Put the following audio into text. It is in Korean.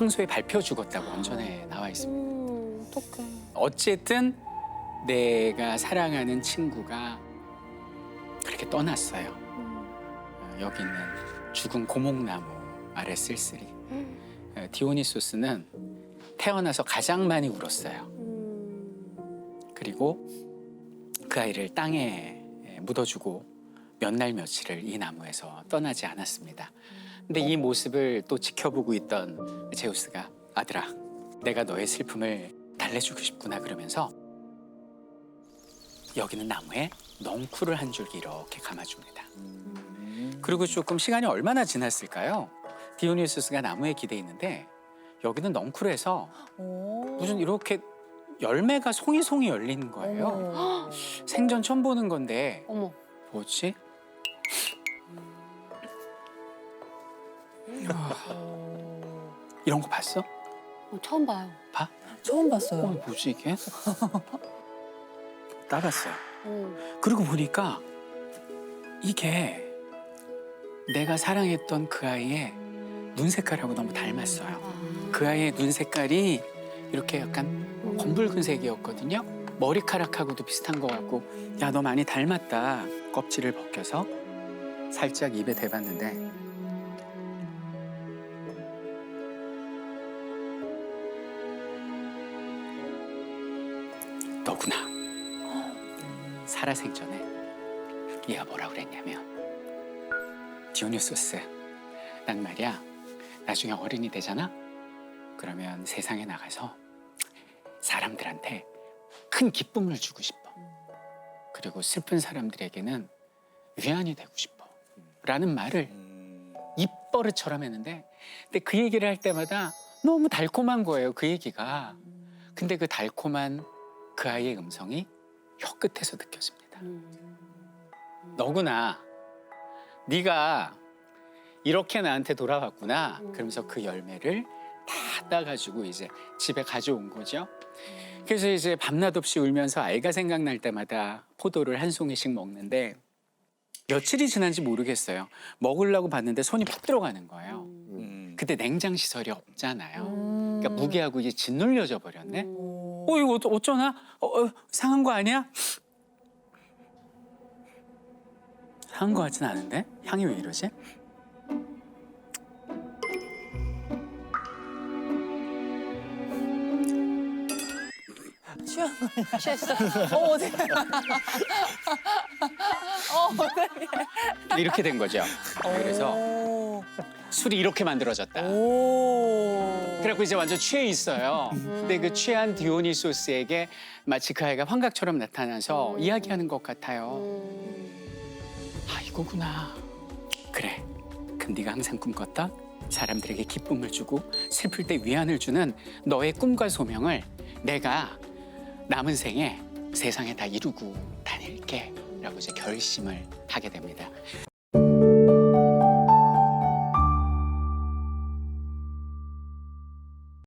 황소의 밟혀 죽었다고 원전에 나와 있습니다. 음, 어떡해. 어쨌든 내가 사랑하는 친구가 그렇게 떠났어요. 어, 여기 있는 죽은 고목나무 아래 쓸쓸히. 음. 어, 디오니소스는 태어나서 가장 많이 울었어요. 음. 그리고 그 아이를 땅에 묻어주고 몇 날 며칠을 이 나무에서 떠나지 않았습니다. 근데 이 모습을 또 지켜보고 있던 제우스가 아들아, 내가 너의 슬픔을 달래주고 싶구나 그러면서 여기는 나무에 넝쿨을 한 줄기 이렇게 감아줍니다. 그리고 조금 시간이 얼마나 지났을까요? 디오니소스가 나무에 기대 있는데 여기는 넝쿨에서 무슨 이렇게 열매가 송이송이 열리는 거예요. 생전 처음 보는 건데 어머. 뭐지? 이런 거 봤어? 어, 처음 봐요. 봐? 처음 어, 봤어요. 뭐지 이게? 따봤어요. 어. 그리고 보니까 이게 내가 사랑했던 그 아이의 눈 색깔하고 너무 닮았어요. 아. 그 아이의 눈 색깔이 이렇게 약간 검붉은 색이었거든요. 머리카락하고도 비슷한 것 같고 야 너 많이 닮았다. 껍질을 벗겨서 살짝 입에 대봤는데 너구나. 살아생전에 얘가 뭐라 그랬냐면 디오니소스 난 말이야. 나중에 어른이 되잖아? 그러면 세상에 나가서 사람들한테 큰 기쁨을 주고 싶어. 그리고 슬픈 사람들에게는 위안이 되고 싶어. 라는 말을 입버릇처럼 했는데 근데 그 얘기를 할 때마다 너무 달콤한 거예요 그 얘기가. 근데 그 달콤한 그 아이의 음성이 혀 끝에서 느껴집니다. 너구나. 네가 이렇게 나한테 돌아왔구나. 그러면서 그 열매를 다 따가지고 이제 집에 가져온 거죠. 그래서 이제 밤낮 없이 울면서 아이가 생각날 때마다 포도를 한 송이씩 먹는데 며칠이 지난지 모르겠어요. 먹으려고 봤는데 손이 푹 들어가는 거예요. 그때 냉장 시설이 없잖아요. 그러니까 무게하고 이게 짓눌려져 버렸네 어 이거 어쩌- 어쩌나 어, 어, 상한 거 아니야? 상한 거 같진 않은데 향이 왜 이러지? 취한 거 취했어. 어, 어디? 이렇게 된 거죠. 그래서 오. 술이 이렇게 만들어졌다. 오. 그래갖고 이제 완전 취해 있어요. 근데 그 취한 디오니소스에게 마치 그 아이가 환각처럼 나타나서 이야기하는 것 같아요. 음. 아 이거구나. 그래. 그럼 네가 항상 꿈꿨던 사람들에게 기쁨을 주고 슬플 때 위안을 주는 너의 꿈과 소명을 내가 남은 생에 세상에 다 이루고 다닐게. 라고 이제 결심을 하게 됩니다.